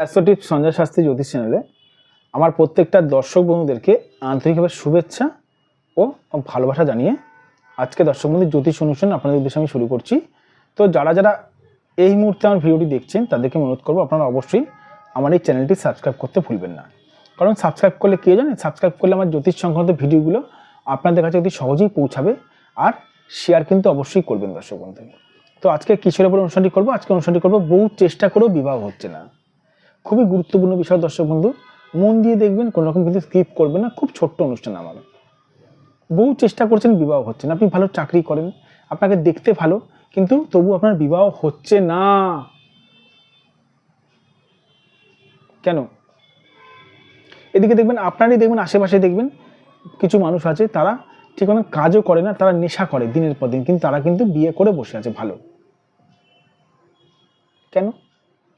অ্যাস্ট্রোটিপ সঞ্জয় শাস্ত্রী জ্যোতিষ চ্যানেলে আমার প্রত্যেকটা দর্শক বন্ধুদেরকে আন্তরিকভাবে শুভেচ্ছা ও ভালোবাসা জানিয়ে আজকে দর্শক বন্ধু জ্যোতিষ অনুষ্ঠান আপনাদের উদ্দেশ্যে আমি শুরু করছি। তো যারা যারা এই মুহূর্তে আমার ভিডিওটি দেখছেন, তাদেরকে অনুরোধ করব আপনারা অবশ্যই আমার এই চ্যানেলটি সাবস্ক্রাইব করতে ভুলবেন না। কারণ সাবস্ক্রাইব করলে কে জানেন সাবস্ক্রাইব করলে আমার জ্যোতিষ সংক্রান্ত ভিডিওগুলো আপনাদের কাছে অতি সহজেই পৌঁছাবে আর শেয়ার কিন্তু অবশ্যই করবেন দর্শক বন্ধু তো আজকে কিশোরের উপর অনুষ্ঠানটি করব? আজকে অনুষ্ঠানটি করব বহু চেষ্টা করেও বিবাহ হচ্ছে না। খুবই গুরুত্বপূর্ণ বিষয়, দর্শক বন্ধু। মন দিয়ে দেখবেন, কোনো রকম কিন্তু স্কিপ করবেন না। খুব ছোট্ট অনুষ্ঠান আমার বহু চেষ্টা করছেন, বিবাহ হচ্ছে না। আপনি ভালো চাকরি করেন, আপনাকে দেখতে ভালো, কিন্তু তবু আপনার বিবাহ হচ্ছে না। কেন? এদিকে দেখবেন, আপনারই দেখবেন, আশেপাশে দেখবেন, কিছু মানুষ আছে, তারা ঠিক কোনো কাজও করে না, তারা নেশা করে দিনের পর দিন, কিন্তু তারা কিন্তু বিয়ে করে বসে আছে ভালো। কেন?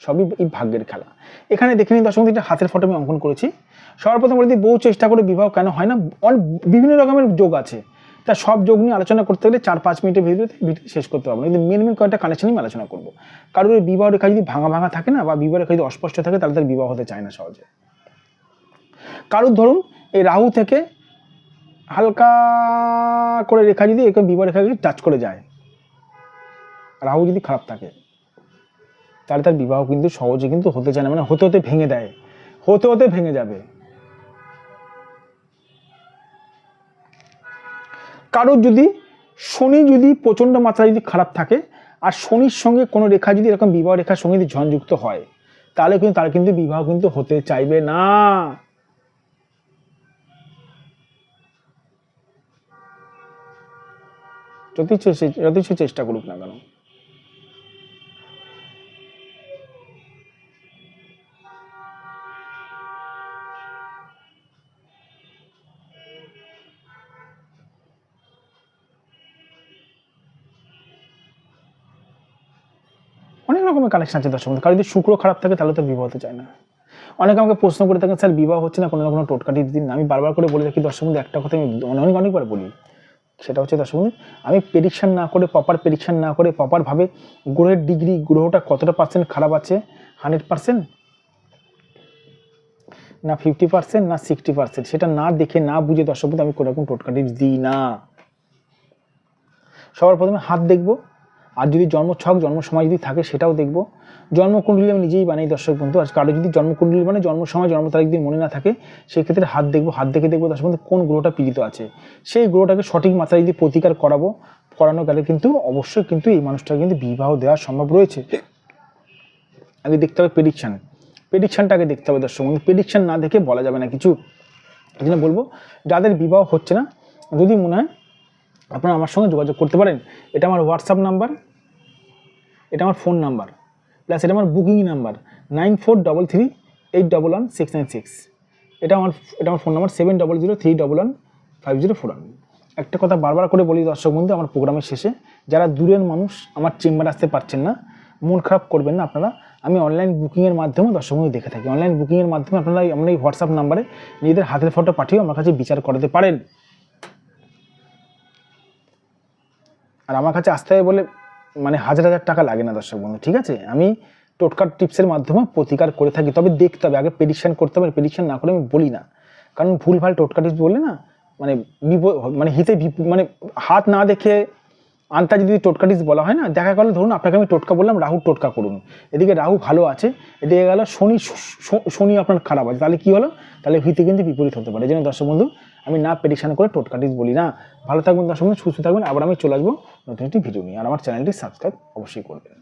সবই এই ভাগ্যের খেলা। এখানে দেখে নিন দর্শক একটা হাতের ফটো আমি অঙ্কন করেছি। সর্বপ্রথম বলে বহু চেষ্টা করে বিবাহ কেন হয় না? অনেক বিভিন্ন রকমের যোগ আছে। তা সব যোগ নিয়ে আলোচনা করতে গেলে চার পাঁচ মিনিটের ভিডিওতে ভিডিওতে শেষ করতে পারব কিন্তু মেন মেন কয়েকটা কানেকশন আমি আলোচনা করব। কারোর বিবাহ রেখা যদি ভাঙা ভাঙা থাকে না বা বিবাহ রেখা যদি অস্পষ্ট থাকে, তাহলে তার বিবাহ হতে চায় না সহজে। কারোর ধরুন, এই রাহু থেকে হালকা করে রেখা যদি এরকম বিবাহ রেখা যদি টাচ করে যায়। রাহু যদি খারাপ থাকে। তাহলে তার বিবাহ কিন্তু সহজে কিন্তু হতে চায় না মানে হতে হতে ভেঙে দেয়। হতে হতে ভেঙে যাবে। কারোর যদি শনি যদি প্রচণ্ড মাত্রায় যদি খারাপ থাকে, আর শনির সঙ্গে কোনো রেখা যদি এরকম বিবাহ রেখার সঙ্গে যদি ঝনযুক্ত হয়, তাহলে কিন্তু তার কিন্তু বিবাহ কিন্তু হতে চাইবে না। যতই চেষ্টা করুক না কেন। রকমের কালেকশন আছে দর্শক বন্ধু। কারও যদি শুক্র খারাপ থাকে, তাহলে তো বিবাহ হতে চায় না। অনেকে আমাকে প্রশ্ন করে থাকেন, স্যার, বিবাহ হচ্ছে না, কোনো না কোনো টোটকা টিপস দিন আমি বারবার করে বলে রাখি দর্শক বন্ধু, একটা কথা আমি অনেক অনেকবার বলি। সেটা হচ্ছে দর্শক বন্ধু, আমি প্রেডিকশন না করে প্রপার প্রেডিকশন না করে প্রপারভাবে গ্রহের ডিগ্রি গ্রহটা কতটা পার্সেন্ট খারাপ আছে? হান্ড্রেড পার্সেন্ট না ফিফটি পার্সেন্ট না সিক্সটি পার্সেন্ট সেটা না দেখে, না বুঝে দর্শক বন্ধু, আমি কোনো রকম টোটকা টিপস দিই না। সবার প্রথমে হাত দেখব। আর যদি জন্মছক জন্ম সময় যদি থাকে, সেটাও দেখব। জন্মকুণ্ডলী আমি নিজেই বানাই, দর্শক বন্ধু। আর কারও যদি জন্মকুণ্ডলী মানে জন্ম সময় জন্ম তারিখ যদি মনে না থাকে সেই ক্ষেত্রে হাত দেখব, হাত দেখে দেখব, দর্শক বন্ধু, কোন গ্রহটা পীড়িত আছে। সেই গ্রহটাকে সঠিক মাত্রায় যদি প্রতিকার করাবো, করানো গেলে কিন্তু অবশ্যই কিন্তু এই মানুষটাকে কিন্তু বিবাহ দেওয়া সম্ভব রয়েছে। আগে দেখতে হবে প্রেডিকশান প্রেডিকশানটাকে দেখতে হবে, দর্শক বন্ধু। প্রেডিকশান না দেখে বলা যাবে না কিছু। এই জন্য বলব, যাদের বিবাহ হচ্ছে না, যদি মনে হয় আপনারা আমার সঙ্গে যোগাযোগ করতে পারেন। এটা আমার হোয়াটসঅ্যাপ নাম্বার এটা আমার ফোন নাম্বার প্লাস এটা আমার booking number nine four double three eight double one six nine six এটা আমার এটা আমার phone number seven double zero three double one five zero four one একটা কথা বারবার করে বলি দর্শক বন্ধু, আমার প্রোগ্রামের শেষে, যারা দূরের মানুষ, আমার চেম্বার আসতে পারছেন না, মন খারাপ করবেন না আপনারা। আমি অনলাইন বুকিংয়ের মাধ্যমে দর্শক বন্ধু দেখে থাকি। অনলাইন বুকিংয়ের মাধ্যমে আপনারা আমার এই হোয়াটসঅ্যাপ নাম্বারে নিজেদের হাতের ফটো পাঠিয়েও আমার কাছে বিচার করাতে পারেন। আর আমার কাছে আসতে হবে বলে মানে হাজার হাজার টাকা লাগে না, দর্শক বন্ধু, ঠিক আছে? আমি টোটকার টিপসের মাধ্যমে প্রতিকার করে থাকি, তবে দেখতে হবে, আগে প্রেডিকশান করতে হবে প্রেডিকশান না করে আমি বলি না। কারণ ভুলভাল টোটকা টিপস বললে না মানে বিপদ মানে হিতে মানে হাত না দেখে আনতা যদি টোটকাটিস বলা হয় না, দেখা গেল ধরুন আপনাকে আমি টোটকা বললাম রাহু টোটকা করুন। এদিকে রাহু ভালো আছে, এদিকে গেল শনি শনি আপনার খারাপ আছে, তাহলে কী হলো? তাহলে হিতে কিন্তু বিপরীত হতে পারে। যেন দর্শক বন্ধু, আমি না প্রেডিকশান করে টোটকাটিস বলি না। ভালো থাকবেন দর্শক বন্ধু, সুস্থ থাকবেন। আবার আমি চলে আসব নতুন একটি ভিডিও নিয়ে। আর আমার চ্যানেলটি সাবস্ক্রাইব অবশ্যই করবেন।